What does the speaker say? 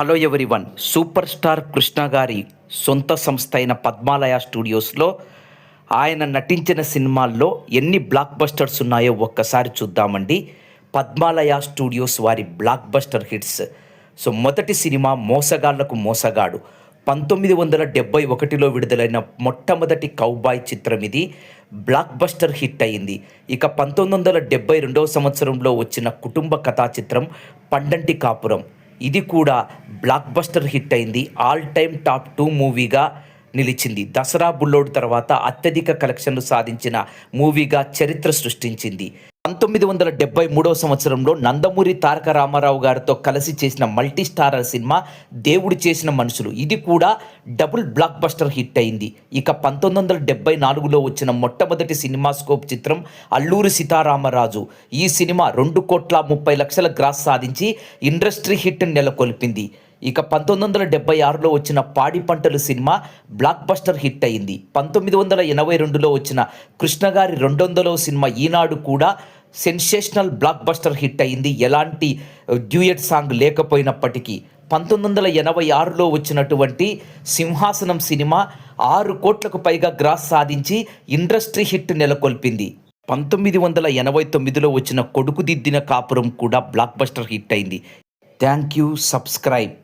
Hello one super star Krishna గారి సొంత సంస్థ అయిన పద్మాలయ స్టూడియోస్లో ఆయన నటించిన సినిమాల్లో ఎన్ని బ్లాక్ బస్టర్స్ ఉన్నాయో ఒక్కసారి చూద్దామండి. పద్మాలయ స్టూడియోస్ వారి బ్లాక్ బస్టర్ హిట్స్ సో మొదటి సినిమా మోసగాళ్ళకు మోసగాడు. పంతొమ్మిది వందల డెబ్బై ఒకటిలో విడుదలైన మొట్టమొదటి కౌబాయ్ చిత్రం ఇది బ్లాక్ బస్టర్ హిట్ అయింది. ఇక పంతొమ్మిది వందల డెబ్బై రెండవ సంవత్సరంలో వచ్చిన కుటుంబ కథా చిత్రం పండంటి కాపురం. ఇది కూడా బ్లాక్ బస్టర్ హిట్ అయింది. ఆల్ టైమ్ టాప్ టూ మూవీగా నిలిచింది. దసరా బుల్లోడ్ తర్వాత అత్యధిక కలెక్షన్లు సాధించిన మూవీగా చరిత్ర సృష్టించింది. పంతొమ్మిది వందల డెబ్బై మూడవ సంవత్సరంలో నందమూరి తారక రామారావు గారితో కలిసి చేసిన మల్టీ స్టారర్ సినిమా దేవుడు చేసిన మనుషులు. ఇది కూడా డబుల్ బ్లాక్ బస్టర్ హిట్ అయింది. ఇక పంతొమ్మిది వందల డెబ్బై నాలుగులో వచ్చిన మొట్టమొదటి సినిమా స్కోప్ చిత్రం అల్లూరి సీతారామరాజు. ఈ సినిమా రెండు కోట్ల ముప్పై లక్షల గ్రాస్ సాధించి ఇండస్ట్రీ హిట్ నెలకొల్పింది. ఇక పంతొమ్మిది వందల డెబ్బై ఆరులో వచ్చిన పాడి పంటలు సినిమా బ్లాక్ బస్టర్ హిట్ అయింది. పంతొమ్మిది వందల ఎనభై రెండులో వచ్చిన కృష్ణగారి రెండు వందలో సినిమా ఈనాడు కూడా సెన్సేషనల్ బ్లాక్ బస్టర్ హిట్ అయింది. ఎలాంటి డ్యూయట్ సాంగ్ లేకపోయినప్పటికీ పంతొమ్మిది వందల ఎనభై ఆరులో వచ్చినటువంటి సింహాసనం సినిమా ఆరు కోట్లకు పైగా గ్రాస్ సాధించి ఇండస్ట్రీ హిట్ నెలకొల్పింది. పంతొమ్మిది వందల ఎనభై తొమ్మిదిలో వచ్చిన కొడుకుదిద్దిన కాపురం కూడా బ్లాక్ బస్టర్ హిట్ అయింది. Thank you subscribe.